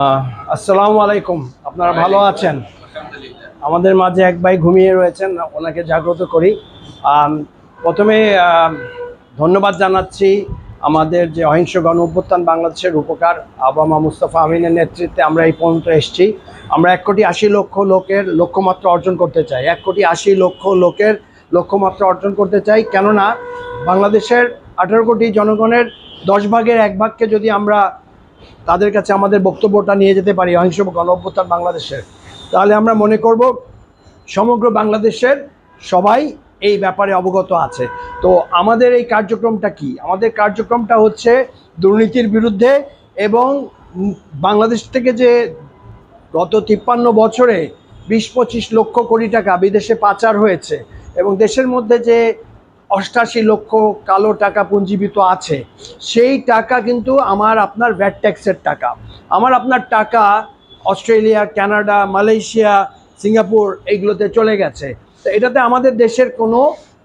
আসসালামু আলাইকুম। আপনারা ভালো আছেন? আমাদের মাঝে এক ভাই ঘুমিয়ে রয়েছেন, ওনাকে জাগ্রত করি। প্রথমে ধন্যবাদ জানাচ্ছি আমাদের যে অহিংস গণ অভ্যুত্থান বাংলাদেশের উপকার আবামা মুস্তফা আমিনের নেতৃত্বে আমরা এই পর্যন্ত এসেছি। আমরা এক কোটি আশি লক্ষ লোকের লক্ষ্যমাত্রা অর্জন করতে চাই। এক কোটি আশি লক্ষ লোকের লক্ষ্যমাত্রা অর্জন করতে চাই। কেননা, বাংলাদেশের আঠারো কোটি জনগণের দশ ভাগের এক ভাগকে যদি আমরা তাদের কাছে আমাদের বক্তব্যটা নিয়ে যেতে পারি অহিংস গণ অভ্যুত্থান বাংলাদেশের। তাহলে আমরা মনে করব, সমগ্র বাংলাদেশের সবাই এই ব্যাপারে অবগত আছে। তো আমাদের এই কার্যক্রমটা কি? আমাদের কার্যক্রমটা হচ্ছে দুর্নীতির বিরুদ্ধে এবং বাংলাদেশ থেকে যে গত তিপ্পান্ন বছরে বিশ পঁচিশ লক্ষ কোটি টাকা বিদেশে পাচার হয়েছে এবং দেশের মধ্যে যে অষ্টাশি লক্ষ কালো টাকা পুঞ্জীবিত আছে। সেই টাকা কিন্তু আমার আপনার ভ্যাট ট্যাক্সের টাকা। আমার আপনার টাকা অস্ট্রেলিয়া, কানাডা, মালয়েশিয়া, সিঙ্গাপুর এইগুলোতে চলে গেছে। তো এটাতে আমাদের দেশের কোনো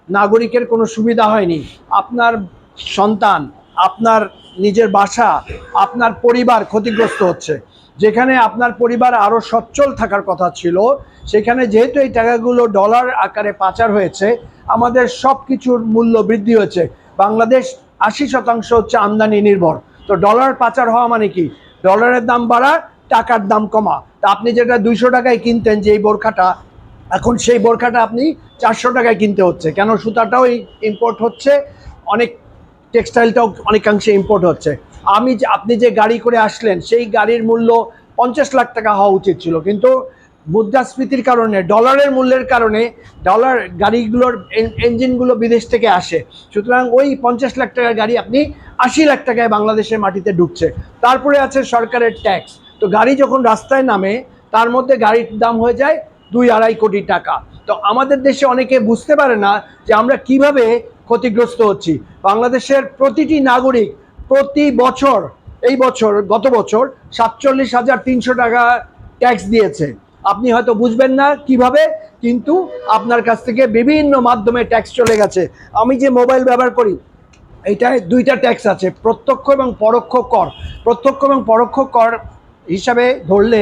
নাগরিকের কোনো সুবিধা হয়নি। আপনার সন্তান, আপনার নিজের বাসা, আপনার পরিবার ক্ষতিগ্রস্ত হচ্ছে। যেখানে আপনার পরিবার আরও সচ্ছল থাকার কথা ছিল, সেখানে যেহেতু এই টাকাগুলো ডলার আকারে পাচার হয়েছে, আমাদের সব কিছুর মূল্য বৃদ্ধি হয়েছে। বাংলাদেশ আশি শতাংশ হচ্ছে আমদানি নির্ভর। তো ডলার পাচার হওয়া মানে কি? ডলারের দাম বাড়া, টাকার দাম কমা। তা আপনি যেটা দুইশো টাকায় কিনতেন যে এই বোরখাটা, এখন সেই বোরখাটা আপনি চারশো টাকায় কিনতে হচ্ছে। কেন? সুতাটাও ইম্পোর্ট হচ্ছে, অনেক টেক্সটাইলটাও অনেকাংশে ইম্পোর্ট হচ্ছে। আমি যে আপনি যে গাড়ি করে আসলেন, সেই গাড়ির মূল্য পঞ্চাশ লাখ টাকা হওয়া উচিত ছিল। কিন্তু মুদ্রাস্ফীতির কারণে ডলারের মূল্যের কারণে ডলার গাড়িগুলোর ইঞ্জিনগুলো বিদেশ থেকে আসে। সুতরাং ওই পঞ্চাশ লাখ টাকার গাড়ি আপনি আশি লাখ টাকায় বাংলাদেশের মাটিতে ঢুকছে তারপরে আছে সরকারের ট্যাক্স তো গাড়ি যখন রাস্তায় নামে, তার মধ্যে গাড়ির দাম হয়ে যায় দুই আড়াই কোটি টাকা। তো আমাদের দেশে অনেকে বুঝতে পারে না যে আমরা কীভাবে ক্ষতিগ্রস্ত হচ্ছি। বাংলাদেশের প্রতিটি নাগরিক প্রতি বছর, এই বছর, গত বছর সাতচল্লিশ হাজার তিনশো টাকা ট্যাক্স দিয়েছে। আপনি হয়তো বুঝবেন না কীভাবে, কিন্তু আপনার কাছ থেকে বিভিন্ন মাধ্যমে ট্যাক্স চলে গেছে। আমি যে মোবাইল ব্যবহার করি এইটায় দুইটা ট্যাক্স আছে, প্রত্যক্ষ এবং পরোক্ষ কর। প্রত্যক্ষ এবং পরোক্ষ কর হিসাবে ধরলে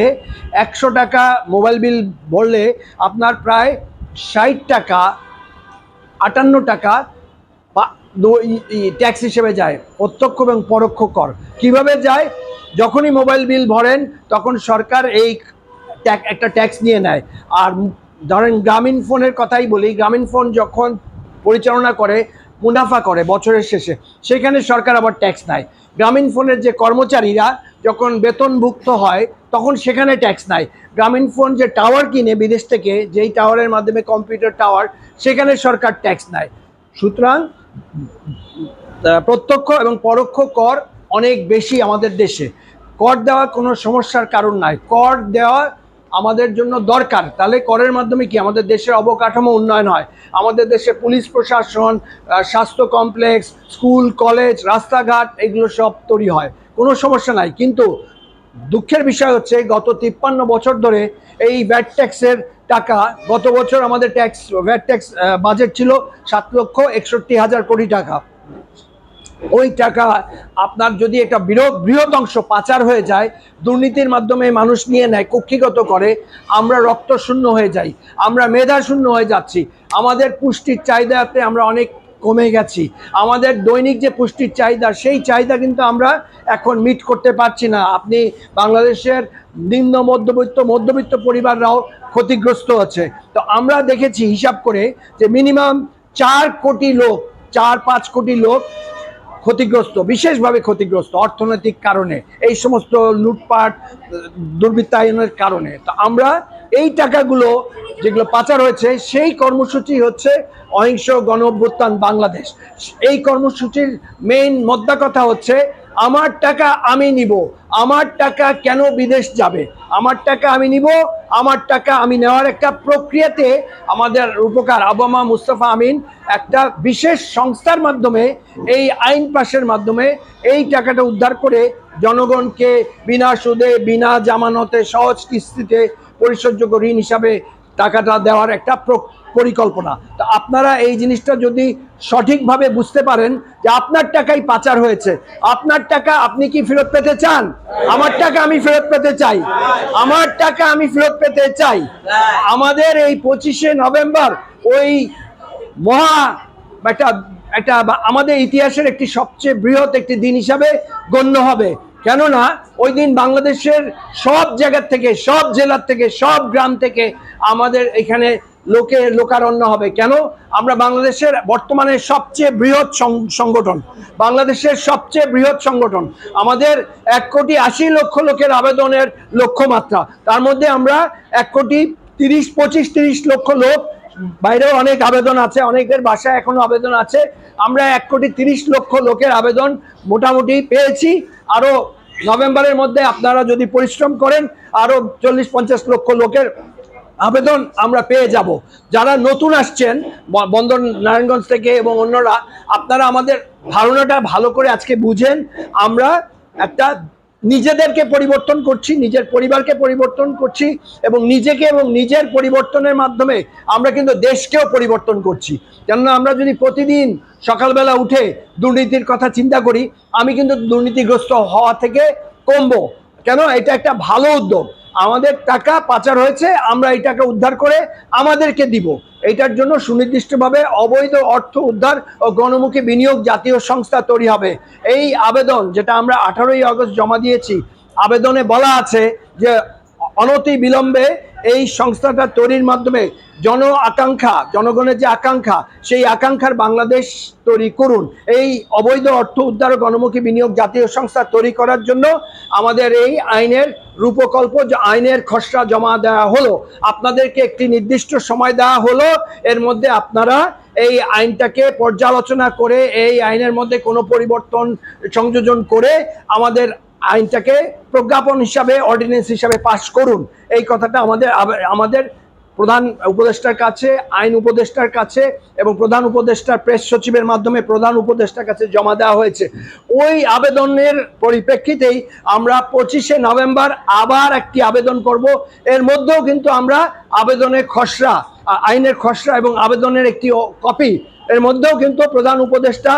একশো টাকা মোবাইল বিল ভরলে আপনার প্রায় ষাট টাকা, আটান্ন টাকা ট্যাক্স হিসেবে যায়, প্রত্যক্ষ এবং পরোক্ষ কর। কীভাবে যায়? যখনই মোবাইল বিল ভরেন, তখন সরকার এই একটা ট্যাক্স নিয়ে নেয়। আর ধরেন গ্রামীণ ফোনের কথাই বলি, গ্রামীণ ফোন যখন পরিচালনা করে, মুনাফা করে বছরের শেষে, সেখানে সরকার আবার ট্যাক্স নেয়। গ্রামীণ ফোনের যে কর্মচারীরা যখন বেতনভুক্ত হয়, তখন সেখানে ট্যাক্স নেয়। গ্রামীণ ফোন যে টাওয়ার কিনে বিদেশ থেকে, যেই টাওয়ারের মাধ্যমে কম্পিউটার টাওয়ার, সেখানে সরকার ট্যাক্স নেয়। সুতরাং প্রত্যক্ষ এবং পরোক্ষ কর অনেক বেশি আমাদের দেশে। কর দেওয়া কোনো সমস্যার কারণ নাই। কর দেওয়া আমাদের জন্য দরকার। তাহলে করের মাধ্যমে কি? আমাদের দেশের অবকাঠামো উন্নয়ন হয়। আমাদের দেশে পুলিশ প্রশাসন স্বাস্থ্য কমপ্লেক্স, স্কুল, কলেজ, রাস্তাঘাট, এগুলো সব তৈরি হয়। কোনো সমস্যা নাই। কিন্তু দুঃখের বিষয় হচ্ছে, গত তিপ্পান্ন বছর ধরে এই ভ্যাট ট্যাক্সের টাকা। গত বছর আমাদের ট্যাক্স ভ্যাট ট্যাক্স বাজেট ছিল সাত লক্ষ একষট্টি হাজার কোটি টাকা। ওই টাকা আপনার যদি একটা বৃহৎ বৃহৎ অংশ পাচার হয়ে যায়, দুর্নীতির মাধ্যমে মানুষ নিয়ে নেয়, কক্ষিগত করে, আমরা রক্ত শূন্য হয়ে যাই, আমরা মেধা শূন্য হয়ে যাচ্ছি। আমাদের পুষ্টির চাহিদাতে আমরা অনেক কমে গেছি। আমাদের দৈনিক যে পুষ্টির চাহিদা, সেই চাহিদা কিন্তু আমরা এখন মিট করতে পারছি না। আপনি বাংলাদেশের নিম্ন মধ্যবিত্ত মধ্যবিত্ত পরিবাররাও ক্ষতিগ্রস্ত হচ্ছে। তো আমরা দেখেছি হিসাব করে যে মিনিমাম চার কোটি লোক, চার পাঁচ কোটি লোক ক্ষতিগ্রস্ত, বিশেষভাবে ক্ষতিগ্রস্ত অর্থনৈতিক কারণে, এই সমস্ত লুটপাট, দুর্বৃত্তায়নের কারণে। তো আমরা এই টাকাগুলো যেগুলো পাচার হয়েছে, সেই কর্মসূচি হচ্ছে অহিংস গণ অভ্যুত্থান বাংলাদেশ। এই কর্মসূচির মেইন মোদ্দা কথা হচ্ছে, আমার টাকা আমি নিব, আমার টাকা কেন বিদেশ যাবে? আমার টাকা আমি নিব আমার টাকা আমি নেওয়ার একটা প্রক্রিয়াতে আমাদের উপকার আবামা মুস্তফা আমিন একটা বিশেষ সংস্থার মাধ্যমে, এই আইন পাশের মাধ্যমে এই টাকাটা উদ্ধার করে জনগণকে বিনা সুদে, বিনা জামানতে সহজ কিস্তিতে পরিশোধযোগ্য ঋণ হিসাবে টাকাটা দেওয়ার একটা পরিকল্পনা। তো আপনারা এই জিনিসটা যদি সঠিকভাবে বুঝতে পারেন যে আপনার টাকাই পাচার হয়েছে, আপনার টাকা আপনি কি ফেরত পেতে চান? আমার টাকা আমি ফেরত পেতে চাই। আমার টাকা আমি ফেরত পেতে চাই। আমাদের এই পঁচিশে নভেম্বর ওই মহা একটা একটা আমাদের ইতিহাসের একটি সবচেয়ে বৃহৎ একটি দিন হিসাবে গণ্য হবে। কেননা ওই দিন বাংলাদেশের সব জায়গার থেকে, সব জেলার থেকে, সব গ্রাম থেকে আমাদের এখানে লোকে লোকারণ্য হবে। কেন? আমরা বাংলাদেশের বর্তমানে সবচেয়ে বৃহৎ সংগঠন। বাংলাদেশের সবচেয়ে বৃহৎ সংগঠন। আমাদের এক কোটি আশি লক্ষ লোকের আবেদনের লক্ষ্যমাত্রা। তার মধ্যে আমরা এক কোটি তিরিশ, পঁচিশ, তিরিশ লক্ষ লোক বাইরেও অনেক আবেদন আছে, অনেকের বাসায় এখনও আবেদন আছে। আমরা এক কোটি তিরিশ লক্ষ লোকের আবেদন মোটামুটি পেয়েছি। আরও নভেম্বরের মধ্যে আপনারা যদি পরিশ্রম করেন আরও চল্লিশ, পঞ্চাশ লক্ষ লোকের আবেদন আমরা পেয়ে যাব। যারা নতুন আসছেন বন্দর নারায়ণগঞ্জ থেকে এবং অন্যরা, আপনারা আমাদের ধারণাটা ভালো করে আজকে বুঝেন। আমরা একটা নিজেদেরকে পরিবর্তন করছি, নিজের পরিবারকে পরিবর্তন করছি এবং নিজেকে এবং নিজের পরিবর্তনের মাধ্যমে আমরা কিন্তু দেশকেও পরিবর্তন করছি। কেননা আমরা যদি প্রতিদিন সকালবেলা উঠে দুর্নীতির কথা চিন্তা করি, আমি কিন্তু দুর্নীতিগ্রস্ত হওয়া থেকে কমবো। কেন? এটা একটা ভালো উদ্যোগ। আমাদের টাকা পাচার হয়েছে, আমরা এই টাকা উদ্ধার করে আমাদেরকে দিব। এইটার জন্য সুনির্দিষ্টভাবে অবৈধ অর্থ উদ্ধার ও গণমুখী বিনিয়োগ জাতীয় সংস্থা তৈরি হবে। এই আবেদন, যেটা আমরা আঠারোই আগস্ট জমা দিয়েছি, আবেদনে বলা আছে যে অনতি বিলম্বে এই সংস্থাটা তৈরির মাধ্যমে জন আকাঙ্ক্ষা, জনগণের যে আকাঙ্ক্ষা, সেই আকাঙ্ক্ষার বাংলাদেশ তৈরি করুন। এই অবৈধ অর্থ উদ্ধার গণমুখী বিনিয়োগ জাতীয় সংস্থা তৈরি করার জন্য আমাদের এই আইনের রূপকল্প আইনের খসড়া জমা দেওয়া হলো। আপনাদেরকে একটি নির্দিষ্ট সময় দেওয়া হলো। এর মধ্যে আপনারা এই আইনটাকে পর্যালোচনা করে, এই আইনের মধ্যে কোনো পরিবর্তন সংযোজন করে আমাদের আইনটাকে প্রজ্ঞাপন হিসাবে অর্ডিন্যান্স হিসাবে পাশ করুন। এই কথাটা আমাদের আমাদের প্রধান উপদেষ্টার কাছে, আইন উপদেষ্টার কাছে এবং প্রধান উপদেষ্টার প্রেস সচিবের মাধ্যমে প্রধান উপদেষ্টার কাছে জমা দেওয়া হয়েছে। ওই আবেদনের পরিপ্রেক্ষিতেই আমরা পঁচিশে নভেম্বর আবার একটি আবেদন করব। এর মধ্যেও কিন্তু আমরা আবেদনের খসড়া, আইনের খসড়া এবং আবেদনের একটি কপি এর মধ্যেও কিন্তু প্রধান উপদেষ্টা,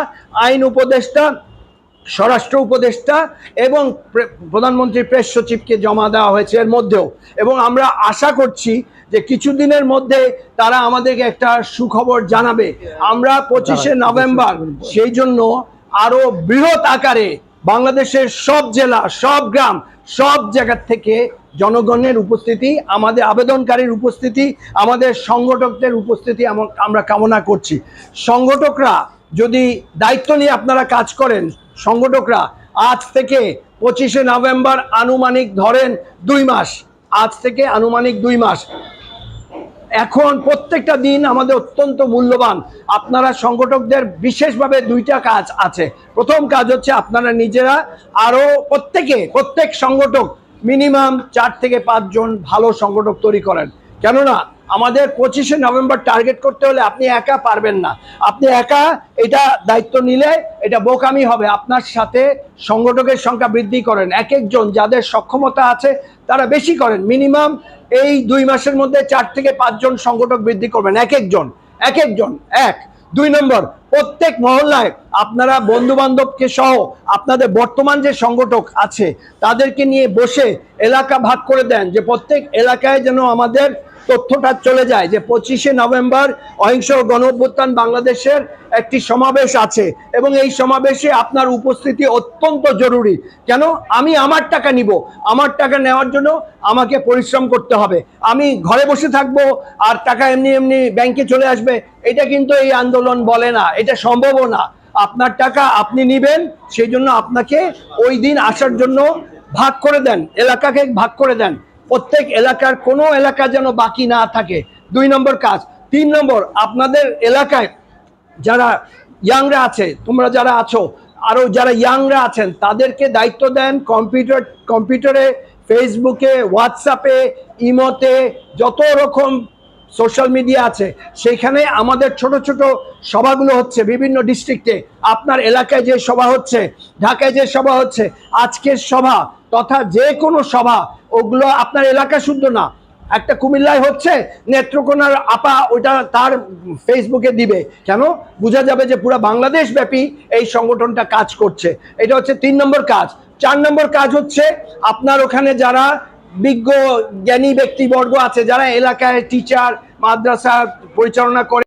আইন উপদেষ্টা স্বরাষ্ট্র উপদেষ্টা এবং প্রে- প্রধানমন্ত্রীর প্রেস সচিবকে জমা দেওয়া হয়েছে এর মধ্যেও। এবং আমরা আশা করছি যে কিছুদিনের মধ্যে তারা আমাদেরকে একটা সুখবর জানাবে। আমরা পঁচিশে নভেম্বর সেই জন্য আরও বৃহৎ আকারে বাংলাদেশের সব জেলা সব গ্রাম সব জায়গার থেকে জনগণের উপস্থিতি আমাদের আবেদনকারীর উপস্থিতি আমাদের সংগঠকদের উপস্থিতি আম- আমরা কামনা করছি। সংগঠকরা যদি দায়িত্ব নিয়ে আপনারা কাজ করেন, সংগঠকরা, আজ থেকে পঁচিশে নভেম্বর আনুমানিক ধরেন দুই মাস। আজ থেকে আনুমানিক দুই মাস। এখন প্রত্যেকটা দিন আমাদের অত্যন্ত মূল্যবান। আপনারা সংগঠকদের বিশেষভাবে দুইটা কাজ আছে। প্রথম কাজ হচ্ছে আপনারা নিজেরা আরও প্রত্যেকে, প্রত্যেক সংগঠক মিনিমাম চার থেকে পাঁচজন ভালো সংগঠক তৈরি করেন। কেননা আমাদের পঁচিশে নভেম্বর টার্গেট করতে হলে আপনি একা পারবেন না। আপনি একা এটা দায়িত্ব নিলে এটা বোকামি হবে। আপনার সাথে সংগঠকের সংখ্যা বৃদ্ধি করেন। এক একজন যাদের সক্ষমতা আছে, তারা বেশি করেন। মিনিমাম এই দুই মাসের মধ্যে চার থেকে পাঁচজন সংগঠক বৃদ্ধি করবেন। এক একজন এক একজন, এক। দুই নম্বর, প্রত্যেক মহল্লায় আপনারা বন্ধু বান্ধবকে সহ আপনাদের বর্তমান যে সংগঠক আছে, তাদেরকে নিয়ে বসে এলাকা ভাগ করে দেন যে প্রত্যেক এলাকায় যেন আমাদের তথ্যটা চলে যায় যে পঁচিশে নভেম্বর অহিংস গণ বাংলাদেশের একটি সমাবেশ আছে এবং এই সমাবেশে আপনার উপস্থিতি অত্যন্ত জরুরি। কেন? আমি আমার টাকা নিব। আমার টাকা নেওয়ার জন্য আমাকে পরিশ্রম করতে হবে। আমি ঘরে বসে থাকব আর টাকা এমনি এমনি ব্যাংকে চলে আসবে। এটা কিন্তু এই আন্দোলন বলে না। এটা সম্ভবও না। আপনার টাকা আপনি নিবেন, সেই জন্য আপনাকে ওই দিন আসার জন্য ভাগ করে দেন। এলাকাকে ভাগ করে দেন। প্রত্যেক এলাকার কোনো এলাকা যেন বাকি না থাকে। দুই নম্বর কাজ। তিন নম্বর, আপনাদের এলাকায় যারা ইয়াংরা আছে, তোমরা যারা আছো আরও যারা ইয়াংরা আছেন, তাদেরকে দায়িত্ব দেন কম্পিউটার কম্পিউটারে ফেসবুকে হোয়াটসঅ্যাপে ইমোতে, যত রকম সোশ্যাল মিডিয়া আছে, সেইখানে আমাদের ছোট ছোট সভাগুলো হচ্ছে বিভিন্ন ডিস্ট্রিক্টে আপনার এলাকায় যে সভা হচ্ছে, ঢাকায় যে সভা হচ্ছে, আজকের সভা তথা যে কোনো সভা, ওগুলো আপনার এলাকা শুদ্ধ না। একটা কুমিল্লায় হচ্ছে, নেত্রকোনার আপা ওটা তার ফেসবুকে দিবে। কেন? বোঝা যাবে যে পুরো বাংলাদেশ ব্যাপী এই সংগঠনটা কাজ করছে। এটা হচ্ছে তিন নম্বর কাজ। চার নম্বর কাজ হচ্ছে, আপনার ওখানে যারা বিজ্ঞ জ্ঞানী ব্যক্তিবর্গ আছে যারা এলাকায় টিচার মাদ্রাসা পরিচালনা করে।